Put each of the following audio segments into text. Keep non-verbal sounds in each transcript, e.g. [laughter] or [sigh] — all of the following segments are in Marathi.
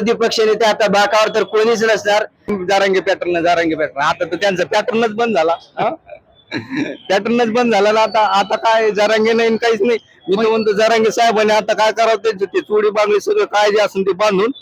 विरोधी पक्षनेते आता बाकावर तर कोणीच नसणार. जारांगे पॅटर्न जारांगे पॅटर्न आता तर त्यांचा पॅटर्नच बंद झाला. पॅटर्नच बंद झाला ना आता आता काय जारांगे नाही न काहीच नाही. मी तर म्हणतो जारांगे साहेबांनी आता काय करावं ते ते चोडी बांगडी सगळं काय जे असेल ते बांधून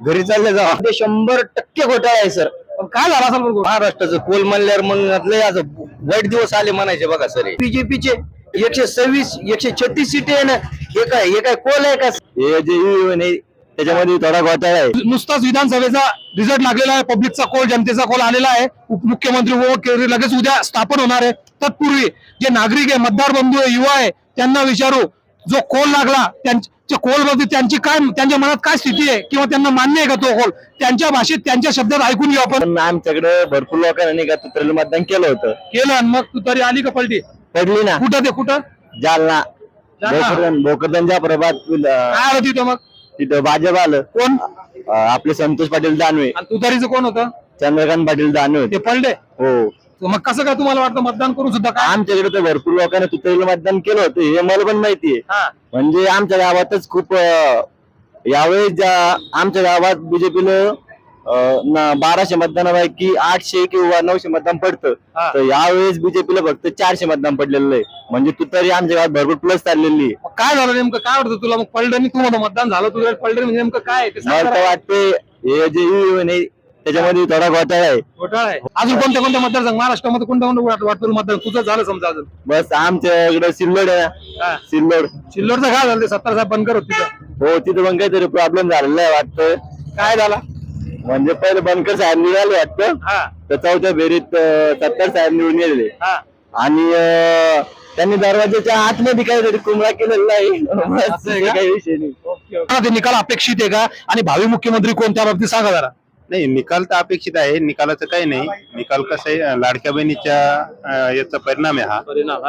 घरी चालले जा ते शंभर टक्के घोटाळा आहे सर. काय झाला बरं? महाराष्ट्राचं कोल म्हणल्यावर मग लय असं वाईट दिवस आले म्हणायचे बघा सर. बीजेपीचे एकशे सव्वीस एकशे छत्तीस सीट आहे ना हे काय हे काय कोल आहे का? हे जे त्याच्यामध्ये थोडा घोटाळा आहे. नुसताच विधानसभेचा रिझल्ट लागलेला आहे. पब्लिकचा कोल जनतेचा कोल आलेला आहे. उपमुख्यमंत्री व केंद्रीय लगेच उद्या स्थापन होणार आहे. तत्पूर्वी जे नागरिक आहे मतदार बंधू आहे युवा आहे त्यांना विचारू जो कोल लागला त्यांच्या कोलमध्ये त्यांची काय त्यांच्या मनात काय स्थिती आहे? किंवा त्यांना मान्य आहे का तो कोल त्यांच्या भाषेत त्यांच्या शब्दात ऐकून घेऊ आपण. पण आमच्याकडे भरपूर लोकांनी का तुतरेलं मतदान केलं होतं? केलं आणि मग तू तरी आली का पलटी? पडली ना. कुठं ते कुठं? जालना? भोकरदन भोकरदन जाफराबाद काय आलं तिथं मग? तिथं भाजप आलं. कोण? अं, आपले संतोष पाटील दानवे. आणि तुतारीचं कोण होतं? चंद्रकांत पाटील दानवे ते पडले? हो. मग कसं काय तुम्हाला वाटतं मतदान करून सुद्धा काय? आमच्याकडे तर भरपूर लोकांनी तुतरेलं मतदान केलं होतं. हे मला पण माहितीये हा. म्हणजे आमच्या गावातच खूप अं, यावेळेस ज्या आमच्या गावात बीजेपीनं बाराशे मतदानापैकी आठशे किंवा नऊशे मतदान पडतं. हा. तर यावेळेस बीजेपीला फक्त चारशे मतदान पडलेलं आहे. म्हणजे तुतारी आमच्या गावात भरपूर प्लस चाललेली मग काय झालं नेमकं? काय वाटतं तुला? मग पलटणी तू म्हणतो मतदान झालं तुझ्या पलटणी म्हणजे नेमकं काय आहे? ते सांग मला तर जरा. वाटते हे जे EVM आहे त्याच्यामध्ये थोडा घोटाळा आहे. घोटाळा आहे. अजून कोणत्या कोणत्या मतदारसंघ? महाराष्ट्रामध्ये कोणत्या कोणत्या वाट- वाटतं मतदान? तुझं झालं समजा अजून. बस आमच्या इकडे सिल्लोड आहे ना. हा. सिल्लोड. सिल्लोडचं काय झालं? ते सत्तर साहेब बनकर होत तिथं हो तिथं पण काहीतरी प्रॉब्लेम झालेला आहे वाटतं. काय झाला? म्हणजे पहिले बनकर साहेब निघाले वाटतं? हा. तर चौथ्या फेरीत अं, सत्तर साहेब निवडून गेलेले. हा. आणि अं, त्यांनी दरवाजाच्या आतमध्ये काहीतरी कुंबळा केलेला आहे. बस, असं आहे का? काही विषय नाही. हा, ते निकाल अपेक्षित आहे का? आणि भावी मुख्यमंत्री कोण त्या बाबतीत सांगा जरा. नाही निकाल तर अपेक्षित आहे. निकालाचं काही नाही. निकाल कसं आहे लाडक्या बहिणीच्या याचा परिणाम आहे हा.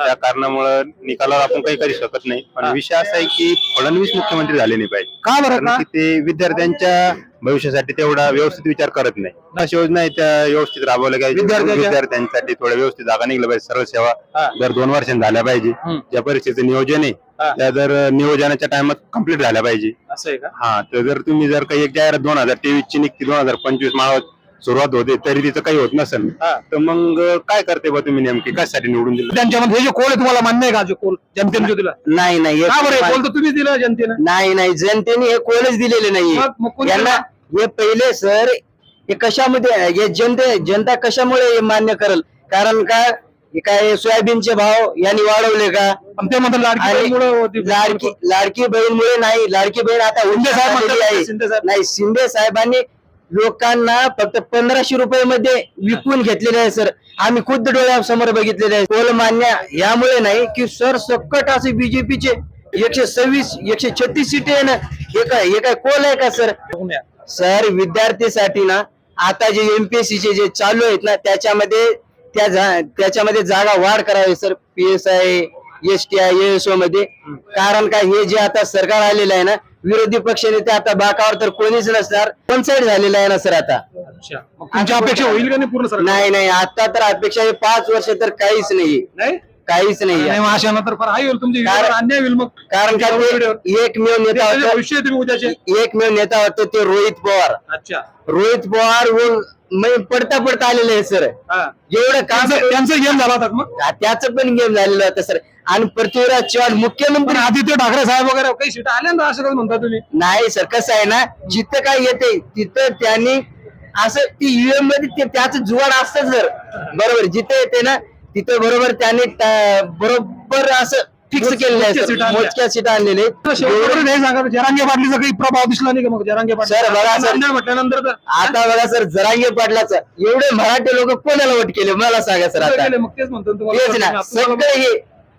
त्या कारणामुळं निकालावर आपण काही करू शकत नाही. पण विषय असा आहे की फडणवीस मुख्यमंत्री झाले नाही पाहिजे. का बरं का? ते विद्यार्थ्यांच्या भविष्यासाठी तेवढा व्यवस्थित विचार करत नाही. अशा योजना आहे त्या व्यवस्थित राबवल्या पाहिजे विद्यार्थ्यांसाठी थोड्या व्यवस्थित जागा निघल्या पाहिजे. सरळ सेवा. दर दोन वर्षांनी झाल्या पाहिजे. ज्या परीक्षेचं नियोजन आहे. त्या जर नियोजनाच्या टाइमात कंप्लीट झाल्या पाहिजे. असं आहे का? हा तर जर तुम्ही जर काही एक जाहिरात दोन हजार तेवीस ची निघती दोन हजार पंचवीस माळात सुरुवात होते तरी तिचं काही होत नसेल. हा. तर मग काय करते बा तुम्ही नेमकी? कशासाठी निवडून दिलं? त्यांच्यामध्ये हे जे कोल आहे तुम्हाला मान्य आहे का जे कोल जनतेने जो दिला. नाही नाही का बरं हे- कोल तर तुम्हीच दिलं जनतेनं. नाही नाही जनतेने हे कोणच दिलेले नाही. मग- मग कोणी यांना हे पहिले सर हे कशामध्ये आहे? हे जनते जनता कशामुळे हे मान्य करेल? कारण का? हे काय सोयाबीनचे भाव यांनी वाढवले का? ते म्हणतात लाडकी आणि बहीणमुळे होती. लाडकी लाडकी बहीणमुळे नाही लाडकी बहीण आता शिंदे साहेब उंच म्हणतात आहे. शिंदे साहेब. नाही शिंदे साहेबांनी लोकांना फक्त पंधराशे रुपये मध्ये विकून घेतलेले आहे सर. आम्ही खुद्द डोळ्यासमोर बघितलेले आहे. कोल मान्य यामुळे नाही की सर सकट असे बीजेपीचे एकशे सव्वीस एकशे छत्तीस सीट आहे ना हे काय हे काय कोल आहे का सर? सर विद्यार्थीसाठी ना आता जे एमपीएससी चे जे चालू आहेत ना त्याच्यामध्ये त्या जा- त्याच्यामध्ये जागा वाढ करावी sir. P S I S T I S O मध्ये. कारण काय हे जे आता सरकार आलेलं आहे ना विरोधी पक्षनेते आता बाकावर तर कोणीच नसणार. वन साईड झालेलं आहे ना सर आता. तुमची अपेक्षा होईल का नाही पूर्ण सर? नाही नाही. आता तर अपेक्षा हे पाच वर्ष तर काहीच नाही. नाही? काहीच नाही. अशा नंतर फार होईल तुमची. अन्याय होईल मग. कारण का ते एकमेव नेता होता. उद्याचे. एकमेव नेता होता ते रोहित पवार. अच्छा. रोहित पवार व म्हणजे पडता पडता आलेले आहे सर. एवढं काम त्यांचं गेम झाला होता मग? त्याचं पण गेम झालेलं होतं सर आणि पृथ्वीराज चव्हाण मुख्यमंत्री आदित्य ठाकरे साहेब वगैरे काही सीट आल्या ना असं म्हणता तुम्ही. नाही सर कसं आहे ना जिथं काय येते तिथं त्यांनी असं ती युएममध्ये ते- त्याचं जुवाड असतं सर बरोबर. जिथे येते ना तिथं बरोबर त्यांनी त्या- बरोबर असं फिक्स केलेलं मोजक्या सीटा आणलेले हे सांगा जरांगे पाटलीचा काही प्रभाव दिसला नाही का मग? जरांगे पाटील सर, बघा सर. म्हटल्यानंतर तर आता बघा सर जरांगे पाटलाचं. एवढे मराठी लोक कोणाला वोट केले? मला सांगा सर आता. मग तेच म्हणतो ना. तेच सगळं हे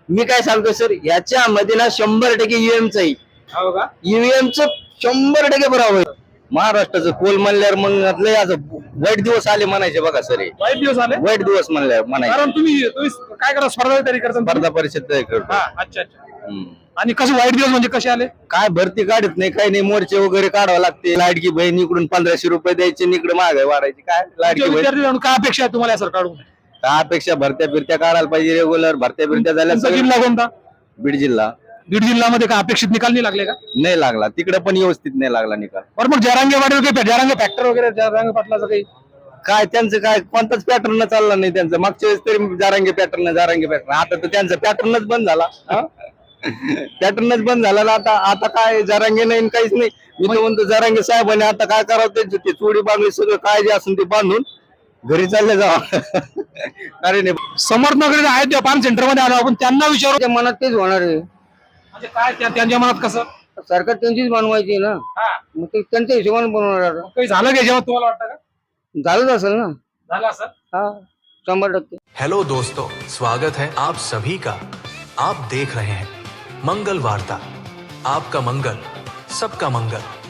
मी काय सांगतो सर याच्यामध्ये ना शंभर टक्के ईव्हीएमच आहे. हो का? ईव्हीएमच शंभर टक्के बरोबर आहे. महाराष्ट्राचं कोल म्हणल्यावर मग लय असं वाईट दिवस आले म्हणायचे बघा सर. हे. वाईट दिवस आले? वाईट दिवस म्हणल्यावर म्हणायचे. कारण तुम्ही तुम्ही काय करा स्पर्धा तयारी करता ना? स्पर्धा परिषद तयार करतो. हा अच्छा अच्छा. हम्म. आणि कसे वाईट दिवस म्हणजे कसे आले? काय भरती काढत नाही काही नाही मोर्चे वगैरे काढावं लागते. लाडकी बहीण इकडून पंधराशे रुपये द्यायचे आणि इकडे महागाई वाढायची. काय? लाडकी बहीण. विद्यार्थी काय अपेक्षा आहे तुम्हाला या सरकारकडून त्यापेक्षा भरत्या फिरत्या काढायला पाहिजे रेग्युलर भरत्या फिरत्या झाल्या तुमचा सगळ्या- जिल्हा कोणता? बीड जिल्हा. बीड जिल्ह्यामध्ये काय अपेक्षित निकाल नाही लागले का? नाही लागला. तिकडे पण व्यवस्थित नाही लागला निकाल. बरं मग जरांगे पाटील काही जरांगे फॅक्टर वगैरे जरांगे पाटलाचं काही? काय त्यांचं काय कोणताच पॅटर्न चालला नाही त्यांचं. मागच्या वेळेस तरी जारांगे पॅटर्न जारांगे पॅटर्न आता तर त्यांचा पॅटर्नच बंद झाला. पॅटर्नच बंद झाला. ना आता आता काय जारांगे नाही काहीच नाही. मी तर म्हणतो जारांगे साहेबांनी आता काय करावं त्यांचं? ते चोडी बांगडी सगळं काय जे असेल ते बांधून घरी चालले जावा. [laughs] अरे नाही. समर्थ नगरी आहेत सेंटरमध्ये आलो आपण. त्यांना विचारू. मनात तेच होणार आहे. म्हणजे काय त्या- त्यांच्या मनात कसं? सरकार त्यांचीच बनवायची ना. हा. मग ते त्यांच्या हिशोबाने बनवणार आता. काही झालं का जेव्हा तुम्हाला वाटतं का? झालंच असेल ना. झालं असं हा शंभर टक्के. हेलो दोस्तों स्वागत है आप सभी का। आप देख रहे हैं मंगल वार्ता। आपका मंगल सबका मंगल।